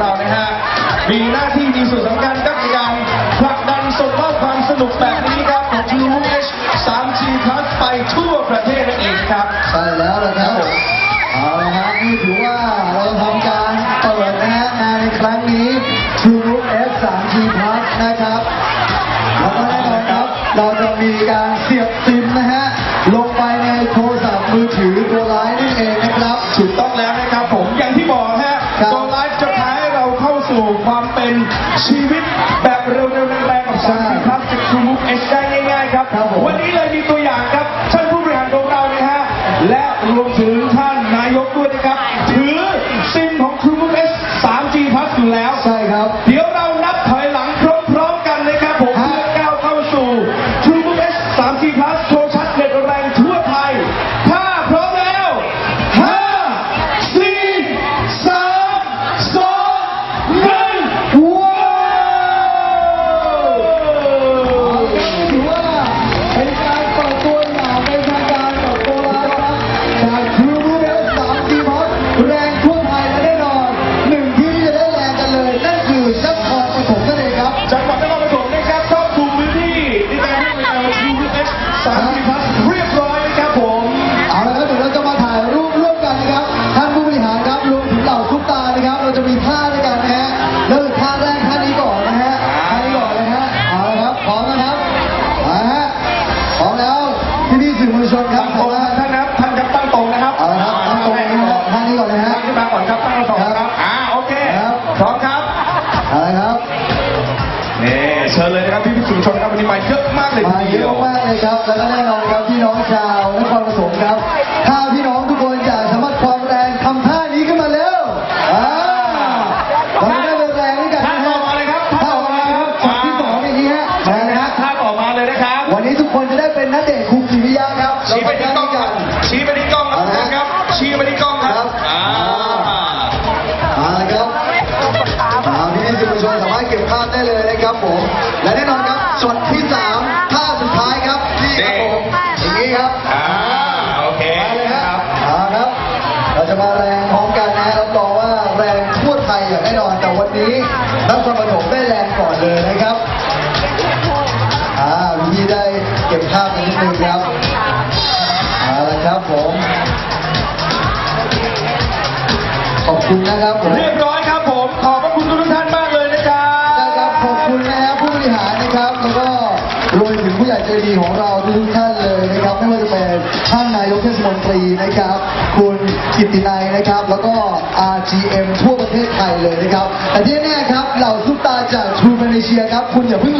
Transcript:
เรานะฮะมีหน้าที่มีส่วนสำคัญกับการผลักดันส่งมอบความสนุกแบบนี้ครับของ UH 3G Plus ไปทั่วประเทศนั่นเองครับ ใช่แล้วนะครับ ชีวิตแบบเร็วๆแรงๆกับใช่สามสิบครับจาก True Move H ได้ง่ายๆครับครับผม วันนี้เลยมีตัวอย่างครับท่านผู้บริหารของเรานะฮะและรวมถึงท่านนายกด้วยนะครับ พี่พี่ๆสื่อมวลชนครัตั้บงตรงนะท่านนะครับท่านครับตั้งตรงนะครับเอาละครับตั้งตรงนะครับท่านี้ก่อนเลยฮะตั้งขึ้นมาก่อนครับตั้งตรงครับอ่าโอเคครับ พร้อมครับเอาละครับนี่เชิญเลยนะครับพี่พี่สื่อมวลชนครับวันนี้มาเยอะมากเลยมาทีเยเดียอะวมากเลยครับ แล้วก็แน่นอนครับพี่น้องชาวนครปฐมครับ ถ้าพี่น้อง ครับชี้ไปที่กล้องครับชี้ไปที่กล้องครับทุกคนครับชี้ไปที่กล้องครับอ่าเอาละครับอ่าพี่พี่สื่อมวลชนสามารถเก็บภาพได้เลยนะครับผมและแน่นอนครับช็อตที่สามท่าสุดท้ายครับนี่ครับผมอย่างนี้ครับอ่าโอเคมาเลยคฮะรับเอาครับ เราจะมาแรงพร้อมกันนะรับรองว่าแรงทั่วไทยอย่างแน่นอนแต่วันนี้นครปฐมได้แรงก่อนเลยนะครับ คุณนะครับผมเรียบร้อยครับผม ขอบพระคุณทุกท่านมากเลยนะครับนะครับ ขอบคุณนะครับผู้บริหารนะครับ แล้วก็รวมถึงผู้ใหญ่ใจดีของเราทุกท่านเลยนะครับ ไม่ว่าจะเป็นท่านนายกเทศมนตรีนะครับ คุณกิตตินัยนะครับ แล้วก็ RGM ทั่วประเทศไทยเลยนะครับ แต่ที่แน่ๆครับ เหล่าซุปตาจากทรูเ e เนเชียครับ คุณอย่าเพิ่ง